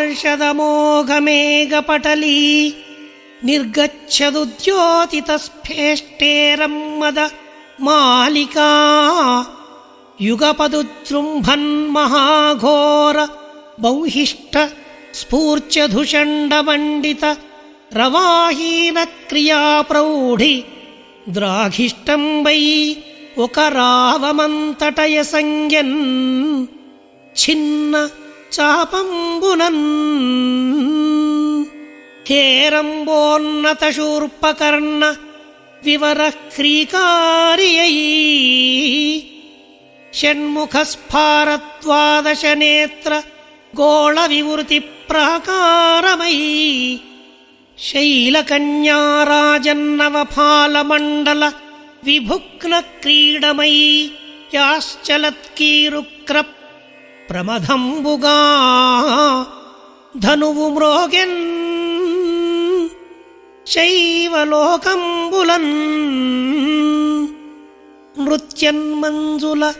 పార్షదమోఘమేఘపటలీ నిర్గచ్చదు ద్యోతితస్ఫేష్టేరమ్మద మాలికా యుగపదుజృంభన్మహాఘోర బౌహిష్ట స్ఫూర్చధుషండమండిత రవాహీన క్రియాప్రౌఢి ద్రాఘిష్టంబై ఒక రావమంతటయ సంజ్ఞన్ చిన్న చాపంబునన్. హేరంబోన్నత శూర్పకర్ణ వివర క్రీకారియై షణ్ముఖస్ఫారత్వాదశ నేత్ర గోళ వివృతి ప్రాకారమై శైలకన్యారాజన్నవఫాలమండల విభుక్న క్రీడమై యాశ్చలత్కీరుక్ర ప్రమదంబుగా ధనువు మ్రోగెన్ శైవలోకంబులన్ నృత్యన్మంజుల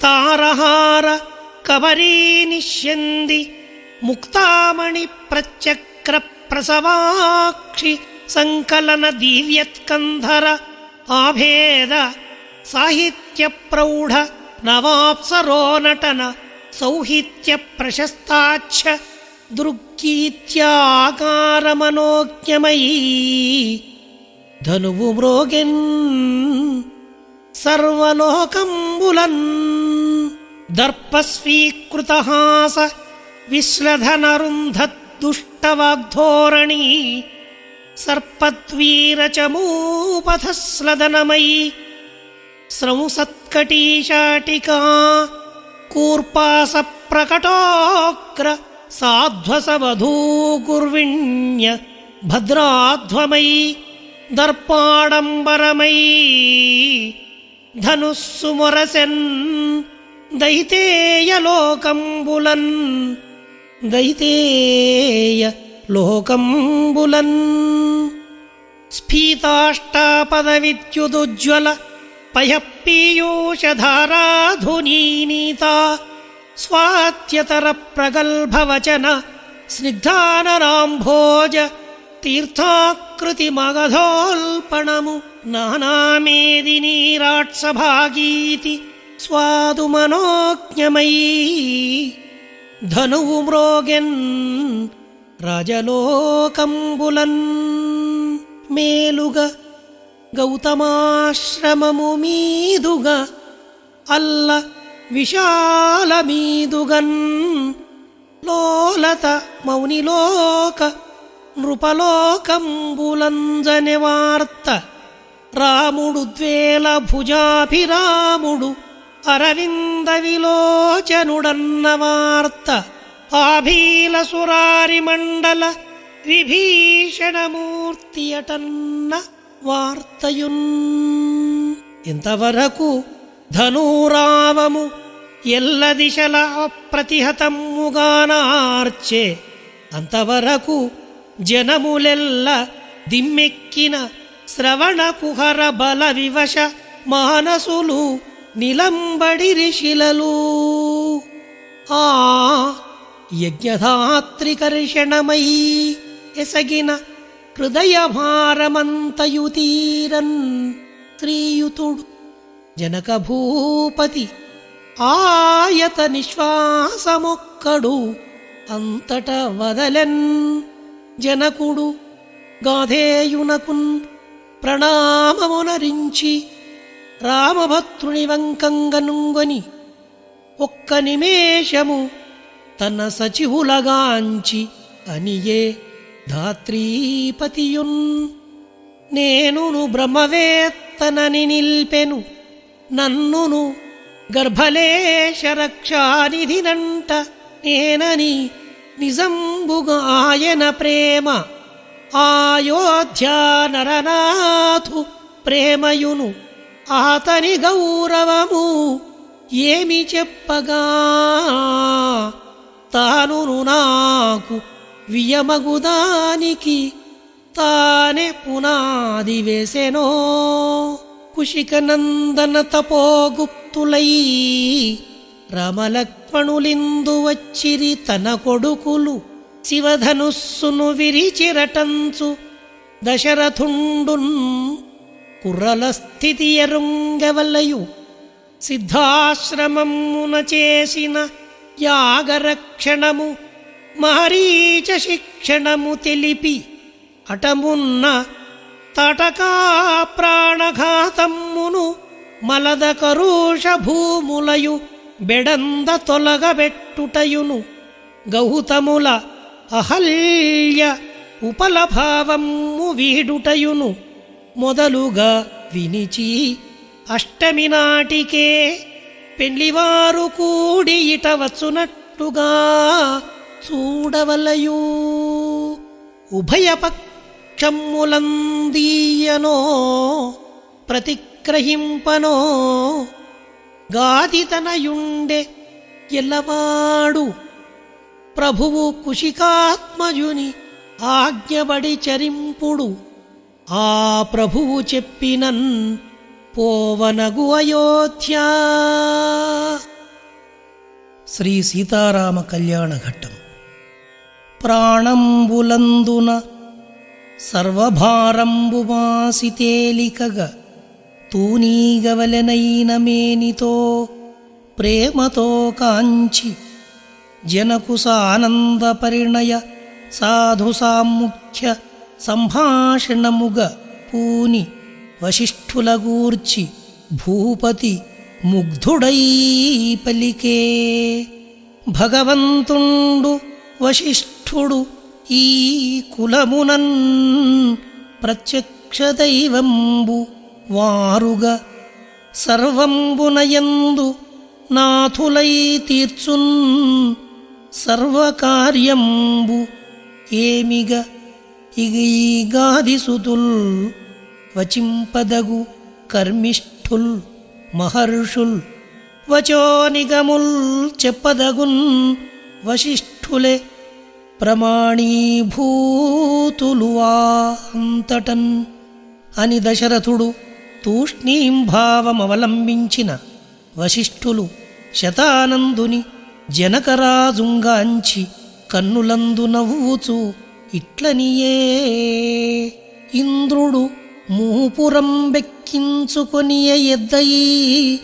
తారహార కబరీ నిష్యంది ముక్తామణి ప్రత్యక్ర ప్రసవాక్షి సంకలన దివ్యత్కంధర ఆభేద సాహిత్య ప్రౌఢ నవాప్సరో सौहित्यप्रशस्ताच्छ प्रशस्ताच्छ धनुवुम्रोगिन् सर्वलोकम्बुलन्। दर्पस्वीकृतहास स विश्लधनरुन्धद्दुष्टवाग्धोरणी सर्पद्वीरचमूपधस्लदनमयी श्रंसत्कटीशाटिका విశ్లధనరుంధద్దుష్టవాగ్ధోరణి సర్పద్వీరచమూపథస్లదనమయీ స్రంసత్కటీశాటికా కూర్పాస ప్రకటోగ్ర సాధ్వసవధూగుర్విణ్య భద్రాధ్వమయీ దర్పాడంబరమై ధనుస్సుమొరసెన్ దైతేయ లోకంబులన్ దైతేయ లోకంబులన్ స్ఫీతాష్టాపద విద్యుదుజ్వల పయపీయూషధారాధునీనీతా స్వాత్యతర ప్రగల్భవచన స్నిగ్ధానరాంభోజ తీర్థాకృతి మగధోల్పణము నానామేదినీరాట్సభాగీతి స్వాదు మనోజ్ఞమయీ ధనువు మ్రోగెన్ రాజలోకంబులన్ మేలుగ గౌతమాశ్రమము మీదుగా అల్ల విశాల మీదుగన్ లోలత మౌనిలోక నృపలోకంబులంజని వార్త రాముడు ద్వేల భుజాభిరాముడు అరవింద విలోచనుడన్న వార్త ఆభీల సురారి మండల విభీషణమూర్తియటన్న వార్తయున్. ఇంతవరకు ధనూరావము ఎల్ల దిశల ప్రతిహతమ్ముగానార్చే. అంతవరకు జనములెల్ల దిమ్మెక్కిన శ్రవణ కుహర బల వివశ మానసులు నిలంబడి రిషిలలు ఆ యజ్ఞధాత్రికర్షణమై ఎసగిన హృదయ భారమంతయుతీరన్ జనకభూపతి భూపతి ఆయత నిశ్వాసమొక్కడు అంతట వదలెన్ జనకుడు గాధేయునకున్ ప్రణామమునరించి రామభద్రుని వంకంగనుంగని ఒక్క నిమేషము తన సచిహులగాంచి అనియే. ధాత్రీపతియున్ నేనును బ్రహ్మవేత్తనని నిల్పెను. నన్నును గర్భలేశరక్షానిధినంట నేనని నిజంబుగా ఆయన ప్రేమ. ఆయోధ్యా నరనాథు ప్రేమయును ఆతని గౌరవము ఏమి చెప్పగా? తానును నాకు వియమగుదానికి తానే పునాది వేసెనో. కుషికనందన తపోగుప్తులై రమలక్ష్మణులిందు వచ్చిరి తన కొడుకులు శివధనుస్సును విరిచిరటంచు దశరథుండున్ కుర్రల స్థితి ఎరుంగవలయు సిద్ధాశ్రమమున చేసిన యాగరక్షణము మారీచ శిక్షణము తెలిపి అటమున్న తటకా ప్రాణఘాతమ్మును మలద కరుష భూములయు బెడంద తొలగబెట్టుటయును గౌతముల అహల్య ఉపలభావము వీడుటయును మొదలుగా వినిచి అష్టమి నాటికే పెళ్ళివారు కూడి ఇట వచ్చునట్టుగా చూడవలయూ. ఉభయపక్షములందీయనో ప్రతిగ్రహింపనో గాదితనయుండె ఎల్లవాడు ప్రభువు కుషికాత్మజుని ఆజ్ఞబడి చరింపుడు. ఆ ప్రభువు చెప్పినన్ పోవనగు అయోధ్య. శ్రీ సీతారామ కళ్యాణ ఘట్టం. ప్రాణంబులందున సర్వభారంబుమాసి తేలికగా తూనీగవలెనైన మేనితో ప్రేమతో కాంచి జనకు సానంద పరిణయ సాధు సాముఖ్య సంభాషణముగ పూని వశిష్ఠుల గూర్చి భూపతి ముగ్ధుడై పలికే భగవంతుండు వశిష్ఠుడు ఈ కులమునన్ ప్రత్యక్ష దైవంబు వారుగా సర్వంబునయందు నాథులై తీర్చున్ సర్వకార్యంబు ఏమిగ? ఇగీగాదిసుతుల్ వచింపదగు కర్మిష్ఠుల్ మహర్షుల్ వచోనిగముల్ చెప్పదగున్ వశిష్ఠ ప్రమాణీభూతులు ప్రమాణీభూతులువా అంతటన్ అని దశరథుడు తూష్ణీంభావమవలంబించిన వశిష్ఠులు శతానందుని జనకరాజుంగాంచి కన్నులందు నవ్వుచు ఇట్లనియే ఇంద్రుడు మూపురం బెక్కించుకొనియ ఎద్దయీ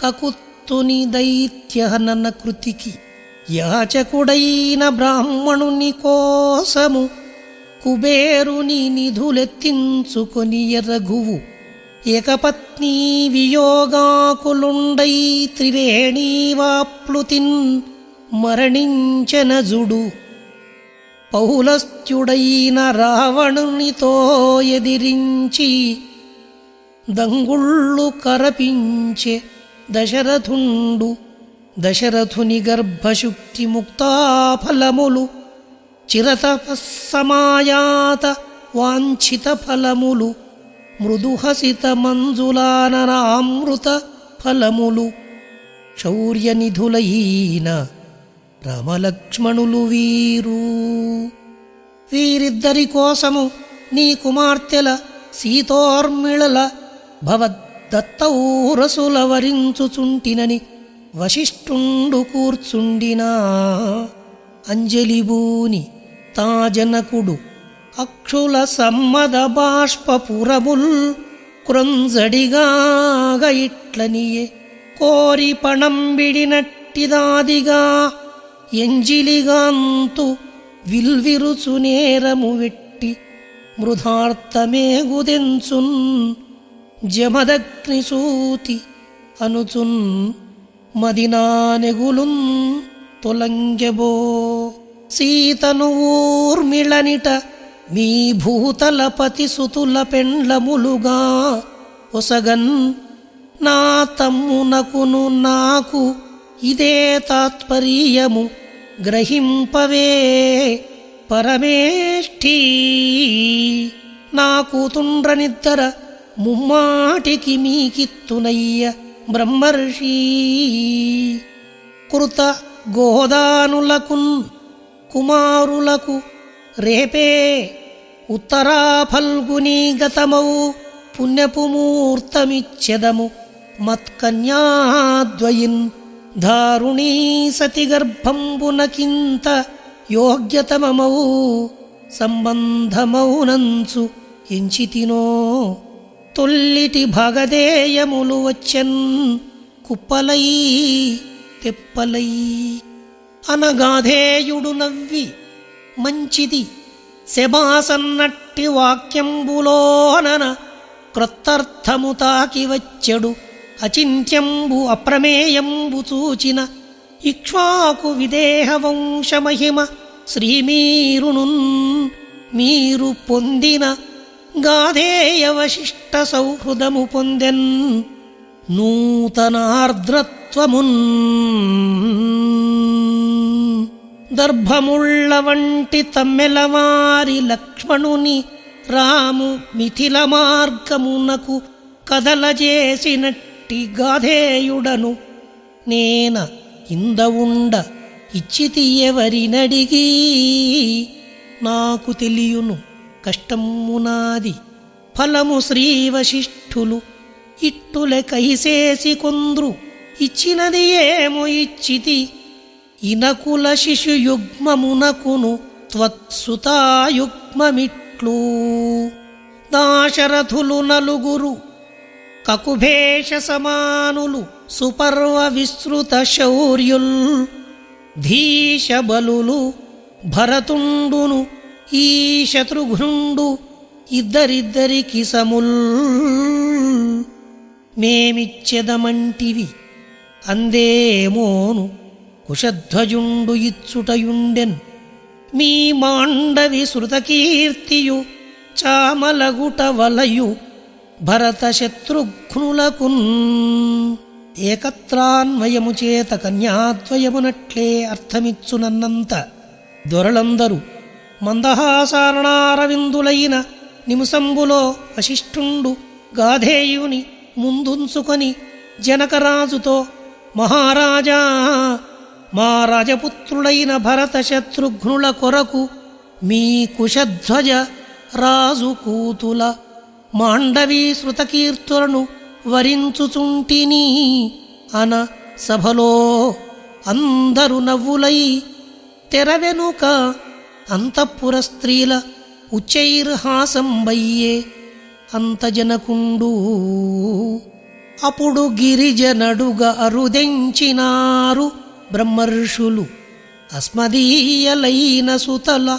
కకుత్తుని దైత్యహనన కృతికి యాచకుడైన బ్రాహ్మణుని కోసము కుబేరుని నిధులెత్తించుకొని రఘువు ఏకపత్నీ వియోగాకులుండై త్రివేణీవాప్లుతిన్ మరణించనజుడు. పౌలస్త్యుడైన రావణునితో ఎదిరించి దంగుళ్ళు కరపించే దశరథుండు దశరథుని గర్భశుక్తి ముక్తాఫలములు చిరతపస్సమాయాత వాంఛిత ఫలములు మృదుహసిత మంజులాననామృత ఫలములు శౌర్యనిధులైన రామలక్ష్మణులు వీరు. వీరిద్దరి కోసము నీ కుమార్తెల సీతోర్మిళల భవద్దత్తౌరసుల వరించుచుంటినని వశిష్ఠుండు కూర్చుండినా అంజలిబూని తాజనకుడు అక్షుల సమ్మద బాష్పపురముల్ క్రొంజడిగాగ ఇట్లనియే కోరి పణంబిడినట్టిదాదిగా ఎంజిలిగాంతు విల్విరుచు నేరము వెట్టి మృధార్థమేగుదెంచున్ జమదగ్నిసూతి అనుచున్ మదినానెగులున్ తొలంగెబో. సీతను ఊర్మిళనిట మీ భూతలపతి సుతుల పెండ్లములుగా. ఒసగన్ నా తమ్మునకును నాకు ఇదే తాత్పర్యము గ్రహింపవే పరమేష్ఠీ. నా కూతుండ్రనిద్దర ముమ్మాటికి మీకిత్తునయ్య బ్రహ్మర్షి. కృత గోదానులకున్ కుమారులకు రేపే ఉత్తరా ఫల్గుని గతమౌ పుణ్యపు మత్కన్యాద్వయిన్ దారుణీ సతి గర్భంబునకింత యోగ్యతమమౌ సంబంధమౌనంచు ఎంచితినో. తొల్లిటి భగదేయములు వచ్చెన్ కుప్పలై తెప్పలై. అనగాధేయుడు నవ్వి మంచిది శబాసన్నట్టి వాక్యంబులోనన క్రొత్తర్థము తాకి వచ్చెడు అచింత్యంబు అప్రమేయంబు చూచిన ఇక్ష్వాకు విదేహ వంశమహిమ శ్రీమీరును మీరు పొందిన గాధేయవశిష్ట సౌహృదము పొందెన్ నూతనార్ద్రత్వమున్ దర్భముళ్ళ వంటి తమ్మెలవారి లక్ష్మణుని రాము మిథిల మార్గమునకు కదలజేసినట్టి గాధేయుడను నేన ఇంద ఉండ ఇచ్చితి ఎవరినడిగి నాకు తెలియును కష్టమునాది ఫలము శ్రీవశిష్ఠులు ఇట్టుల కైసేసి కొంద్రు. ఇచ్చినది ఏమో ఇచ్చితి. ఇనకుల శిశుయుగ్మమునకును త్వత్సుతాయుగ్మమిట్లు. దాశరథులు నలుగురు కకుభేష సమానులు సుపర్వ విస్తృత శౌర్యుల్. ధీశ భరతుండును ఈ శత్రుఘ్నుండు ఇద్దరిద్దరికి సముల్. మేమిచ్చెదమంటివి అందేమోను కుశధ్వజుండు ఇచ్చుటయుండెన్. మీ మాండవి శృతకీర్తియు చామలగుట వలయు భరత శత్రుఘ్నులకున్ ఏకత్రాన్వయము చేత కన్యాద్వయమునట్లే అర్థమిచ్చునన్నంత దొరలందరూ మందహాసారణారవిందులైన నిముసంబులో వశిష్ఠుండు గాధేయుని ముందుంచుకొని జనకరాజుతో మహారాజా మా రాజపుత్రులైన భరత శత్రుఘ్నుల కొరకు మీ కుశధ్వజ రాజు కూతుల మాండవీ శృతకీర్తులను వరించుచుంటిని అన సభలో అందరు నవ్వులై తెరవెనుక అంతఃపుర స్త్రీల ఉచైర్హాసంబయ్యే అంతజనకుండు. అప్పుడు గిరిజనడుగ అరుదెంచినారు బ్రహ్మర్షులు. అస్మదీయలైన సుతల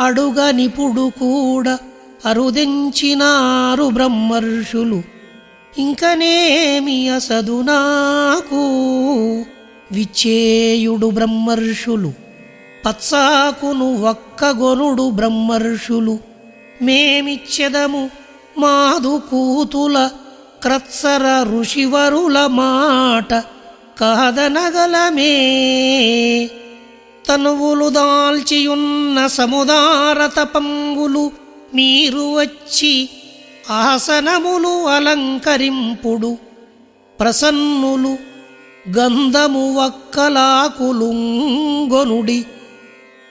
అడుగ నిపుడు కూడా అరుదెంచినారు బ్రహ్మర్షులు. ఇంకనేమి అసదు నాకు? విచ్చేయుడు బ్రహ్మర్షులు. పత్సాకును ఒక్కగొనుడు బ్రహ్మర్షులు. మేమిచ్చెదము మాదు కూతుల క్రత్సర ఋషివరుల మాట. కాదనగలమే. తనువులు దాల్చియున్న సముదారతపంగులు మీరు వచ్చి ఆసనములు అలంకరింపుడు. ప్రసన్నులు గంధము వక్కలాకులుంగొనుడి.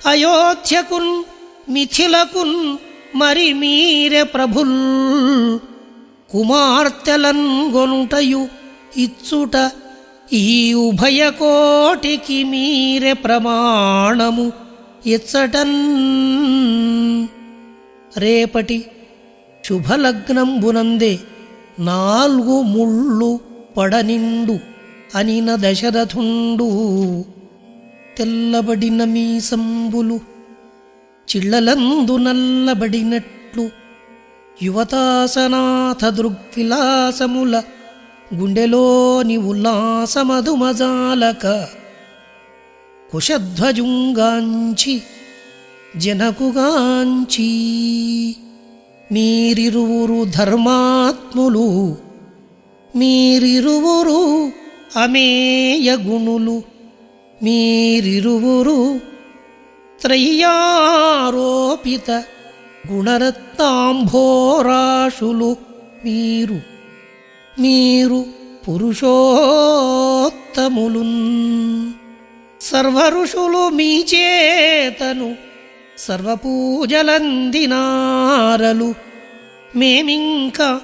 అయోధ్యకున్ మిథిలకున్ మరి మీరె ప్రభుల్. కుమార్తెలన్ గొనుటయు ఇచ్చుట ఈ ఉభయ కోటికి మీరె ప్రమాణము ఇచ్చటన్ రేపటి శుభలగ్నంబునందే నాలుగు ముళ్ళు పడనిండు అనిన దశరథుండు. తెల్లబడిన మీసంబులు చిళ్ళలందు నల్లబడినట్లు యువతాసనాథ దృగ్విలాసముల గుండెలోని ఉల్లాసమధుమజాలక కుశధ్వజుంగాంచి జనకుగాంచి మీరిరువురు ధర్మాత్ములు మీరిరువురు అమేయ గుణులు. మీరిరువురు త్రయ్యారోపిత గుణరత్నాంభోరాశులు మీరు. మీరు పురుషోత్తములున్. సర్వఋషులు మీ చేతను సర్వపూజలందినారలు. మేమింక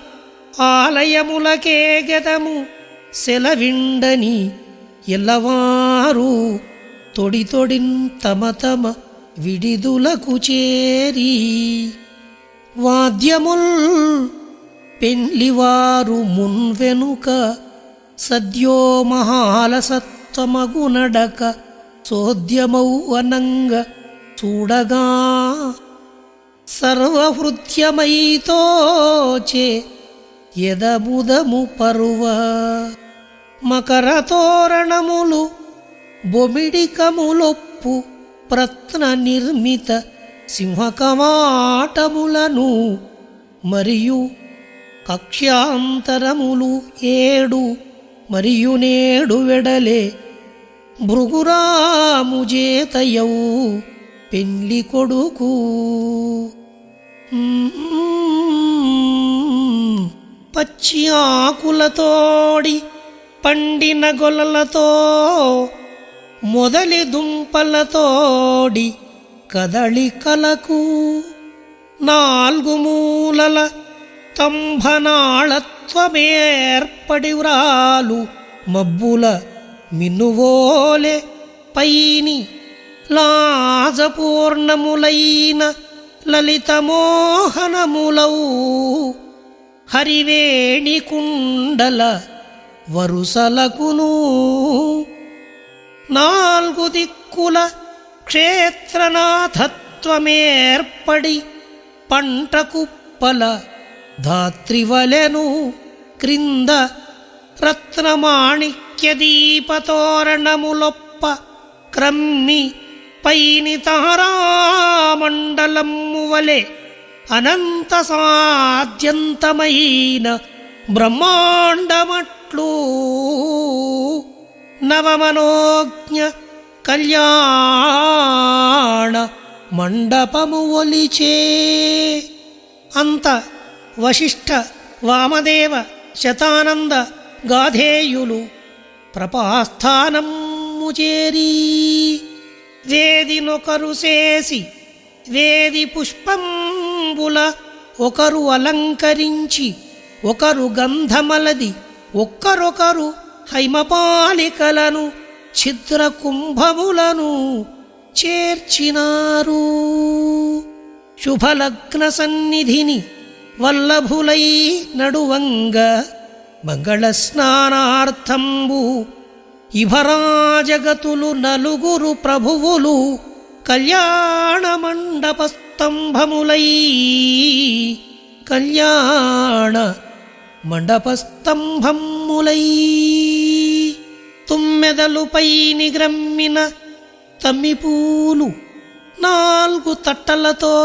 ఆలయములకే గెదము సెలవిండని ఎల్లవారు తొడి తొడిన్ తమ తమ విడిదులకు చేరి వాద్యముల్ పెళ్ళివారు మున్వెనుక సద్యో మహాలసత్వమగు నడక చోద్యమౌ అనంగ చూడగా సర్వహృత్యమైతోచే ఎదముదము పరువ మకర తోరణములు బొమిడికములొప్పు ప్రత్న నిర్మిత సింహకవాటములను మరియు కక్ష్యాంతరములు ఏడు మరియు నేడు వెడలే భృగురాముజేతయవు పెళ్ళి కొడుకు. పచ్చి ఆకులతోడి పండిన గొలలతో మొదలి దుంపలతోడి కదళికలకు నాలుగు మూలల తంభనాళత్వమేర్పడి వ్రాలు మబ్బుల మినువోలే పైని లాజపూర్ణములైన లలితమోహనములౌ హరివేణి కుండల వరుసలకును. నాలుగు దిక్కుల క్షేత్రనాథత్వమేర్పడి పంట కుప్పల ధాత్రివలెను క్రింద రత్నమాణిక్య దీపతోరణములొప్ప క్రమ్మి పైని తారామండలము వలె అనంత సాధ్యంతమైన బ్రహ్మాండమట్లు నవమనోజ్ఞ కళ్యాణ మండపము ఒలిచే అంత వశిష్ఠ వామదేవ శతానంద గాధేయులు ప్రపాస్థానము చేరి వేదినొకరు చేసి వేది పుష్పంబుల ఒకరు అలంకరించి ఒకరు గంధమలది ఒక్కరొకరు హైమపాలికలను ఛిద్ర కుంభములను చేర్చినారు. శుభలగ్న సన్నిధిని వల్లభులై నడువంగ మంగళస్నానార్థంబు ఇభరాజగతులు నలుగురు ప్రభువులు కళ్యాణ మండప స్తంభములై కళ్యాణ మండపస్తంభమ్ములై తుమ్మెదలుపై నిగ్రమ్మిన తమ్మిపూలు నాలుగు తట్టలతో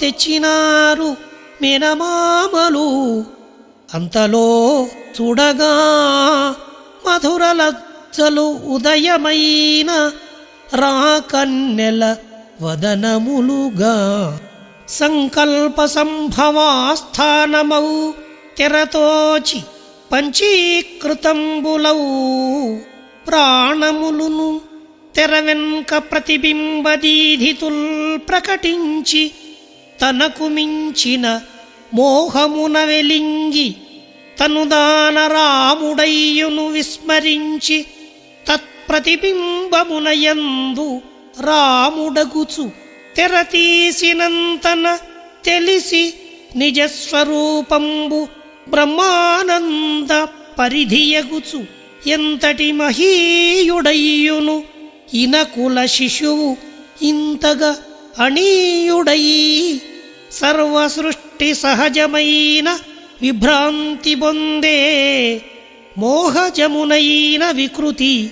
తెచ్చినారు మినమామలు. అంతలో చూడగా మధురలజ్జలు ఉదయమైన రాకన్నెల వదనములుగా సంకల్ప సంభవాస్థానమౌ తెరతోచి పంచీకృతంబులౌ ప్రాణములును తెరవెన్క ప్రతిబింబదీధితుల్ ప్రకటించి తనకు మించిన మోహమున వెలింగి తనుదాన రాముడయ్యును విస్మరించి తత్ప్రతిబింబమునయందు రాముడగుచు తెరతీసినంతన తెలిసి నిజస్వరూపంబు బ్రహ్మానంద పరిధియగుచు ఎంతటి మహీయుడయ్యును? ఇనకుల శిశువు ఇంతగా అణీయుడై సర్వసృష్టి సహజమైన విభ్రాంతి పొందే మోహజమునైన వికృతి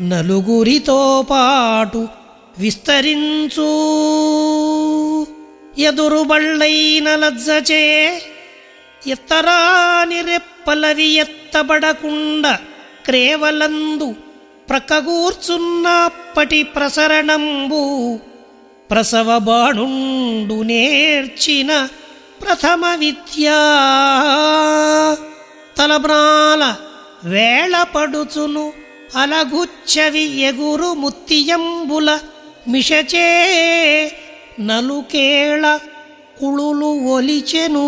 నలుగురితో పాటు విస్తరించు. ఎదురుబళ్ళైన లజ్జచే ఇతరాని రెప్పలవి ఎత్తబడకుండా క్రేవలందు ప్రకగూర్చున్నప్పటి ప్రసరణంబు ప్రసవ బాణుండు నేర్చిన ప్రథమ విద్యా తలబ్రాల వేళపడుచును అలగుచ్చవి ఎగురు ముత్తియంబుల మిషచే నలుకేళ కుళులు ఒలిచెను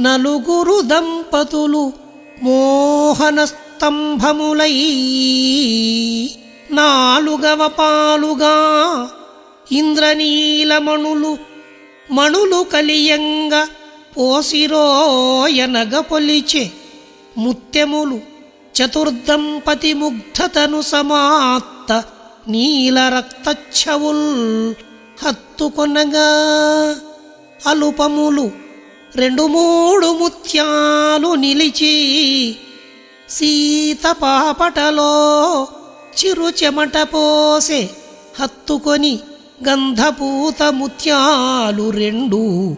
నలుగురు దంపతులు మోహన స్తంభములై నాలుగవ పాలుగా ఇంద్రనీలమణులు మణులు కలియంగ పోసిరోయనగ పొలిచే ముత్యములు చతుర్దంపతి ముగ్ధతను సమాత్త నీల రక్తఛవుల్ హత్తుకొనగా అలుపములు రెండు మూడు ముత్యాలు నిలిచి సీత పాపటలో చిరు చెమట పోసే హత్తుకొని గంధపూత ముత్యాలు రెండు.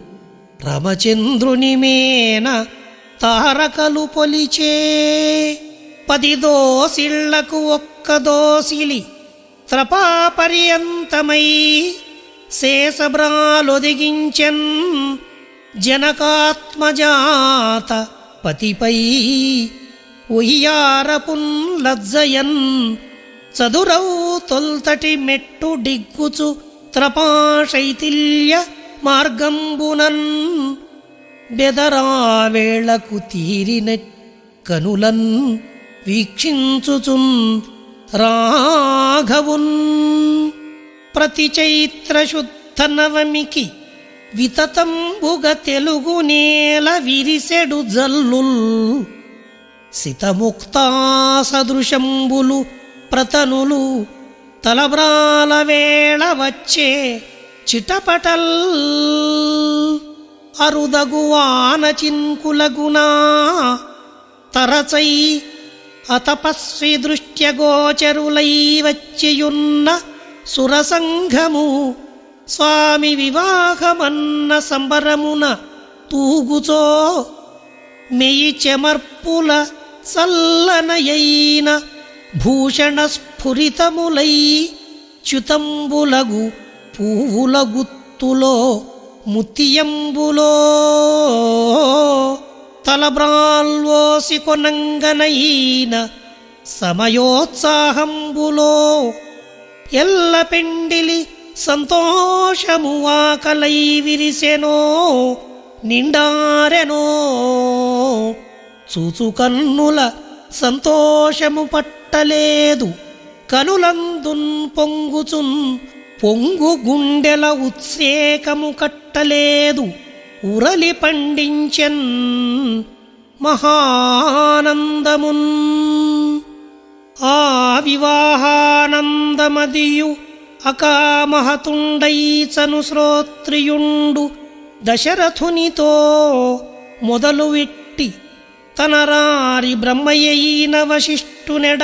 రమచంద్రుని మేన తారకలు పొలిచే పది దోసిళ్ళకు ఒక్క దోసిలి త్రపాపర్యంతమై శేషబ్రాలొదిగించెన్ జనకాత్మజాత పతిపై ఉయ్యారపున్ లజ్జయన్ చదురౌ తొల్తటి మెట్టు డిగ్గుచు త్రపాశైతిల్య మార్గంబునన్ బెదరావేళకు తీరిన కనులన్ వీక్షించుచున్ రాఘవున్ ప్రతి చైత్ర శుద్ధ నవమికి వితతంబుగ తెలుగు నేల విరిసెడు జల్లుల్. సితముక్తా సదృశంబులు ప్రతనులు. తలబ్రాల వేళ వచ్చే చిటపటల్. అరుదగువాన చింకులగునా తరచై అతపస్వి దృష్ట్యగోచరులై వచ్చియున్న సురసంఘము. స్వామి వివాహమన్న సంబరమున తూగుచో మెయి చెమర్పుల సల్లనయైన భూషణ స్ఫురితములై చ్యుతంబులగు పువ్వుల గుత్తులో ముత్తియంబులో తలబ్రాల్వోసి కొనంగనైన సమయోత్సాహంబులో ఎల్ల పెండిలి సంతోషము ఆకలై విరిసెనో నిండారెనో. చూచు కన్నుల సంతోషము పట్టలేదు కనులందున్ పొంగుచున్ పొంగు గుండెల ఉత్సేకము కట్టలేదు ఉరలి పండించెన్ మహానందమున్. ఆ వివాహానందమదియు అకామహతుండైచను శ్రోత్రియుండు దశరథునితో మొదలు విట్టి తనరారి బ్రహ్మయైన వశిష్ఠునెడ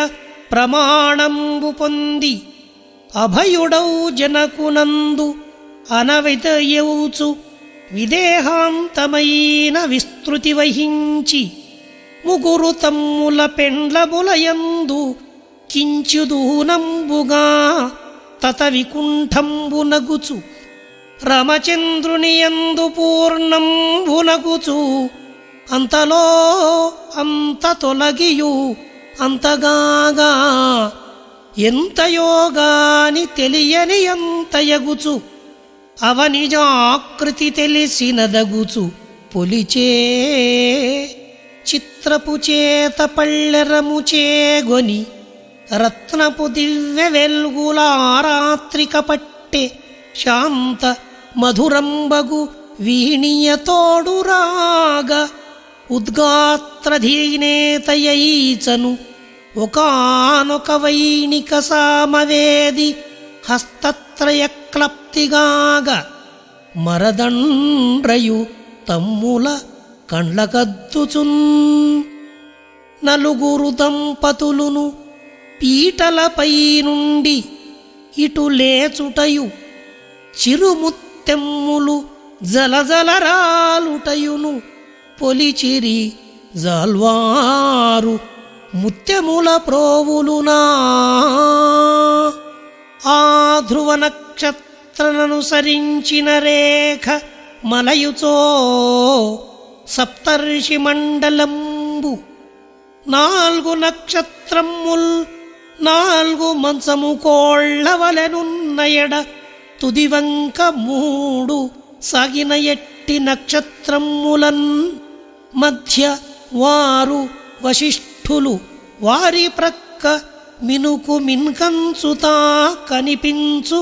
ప్రమాణంబు పొంది అభయుడౌ జనకునందు అనవితయౌచు విదేహాంతమైన విస్తృతి వహించి ముగురు తమ్ముల పెండ్లములయందు కించుదూనంబుగా తత వికుంఠంబునగుచు రమచంద్రుని యందు పూర్ణంబునగుచు. అంతలో అంత తొలగియు అంతగాగా ఎంతయోగాని తెలియని అంతయగుచు అవనిజాకృతి తెలిసినదగుచు. పొలిచే చిత్రపు చేత పళ్ళెరము చేగొని రత్నపు దివ్య వెల్గులారాత్రిక పట్టె శాంత మధురంబగు వీణియ తోడురాగ ఉద్గాత్రధీనేతయైచను ఒకానొక వైణిక సామవేది హస్తత్రయక్లప్తిగాగ మరదండ్రయు తమ్ముల కండ్లకద్దుచున్ నలుగురు దంపతులును పీటలపై నుండి ఇటు లేచుటయు చిరుముత్తెమ్ములు జలజలరాలుటయును పొలిచిరి జల్వారు ముత్యముల ప్రోవులునా. ఆ ధ్రువ నక్షత్రననుసరించిన రేఖ మలయుచో సప్తర్షి మండలంబు. నాలుగు నక్షత్రముల్ నాలుగు మంచము కోళ్ళవలనున్నయడ తుదివంక మూడు సాగిన ఎట్టి నక్షత్రములన్ మధ్య వారు వశిష్ఠులు వారి ప్రక్క మినుకు మిన్కంచుతా కనిపించు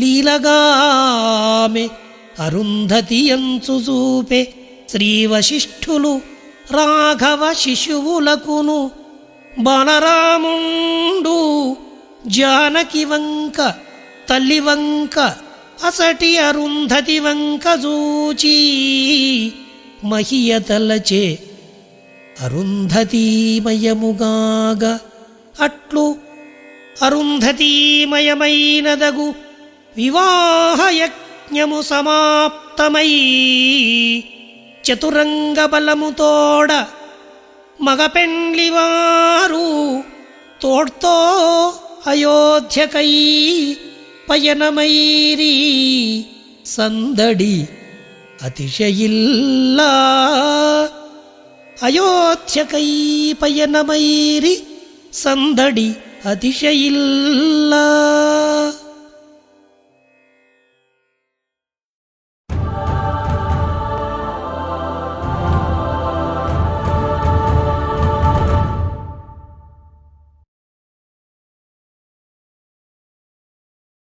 లీలగామె అరుంధతి ఎంచు చూపే శ్రీవశిష్ఠులు రాఘవ శిశువులకును బాలరాముండు జానకి వంక తల్లి వంక అసటి అరుంధతి వంక జూచి మహియతలచే అరుంధతీమయముగాగ అట్లు అరుంధతీమయమైనదగు వివాహయజ్ఞము సమాప్తమై చతురంగ బలముతోడ ಮಗಪೆಣ್ಲಿವಾರು ತೋಡ್ತೋ ಅಯೋಧ್ಯ ಕೈ ಪಯನಮೈರಿ ಸಂದಡಿ அதிசையில்ல. அயோத்திய கை பயணமயிரி சந்தடி அதிசையில்ல.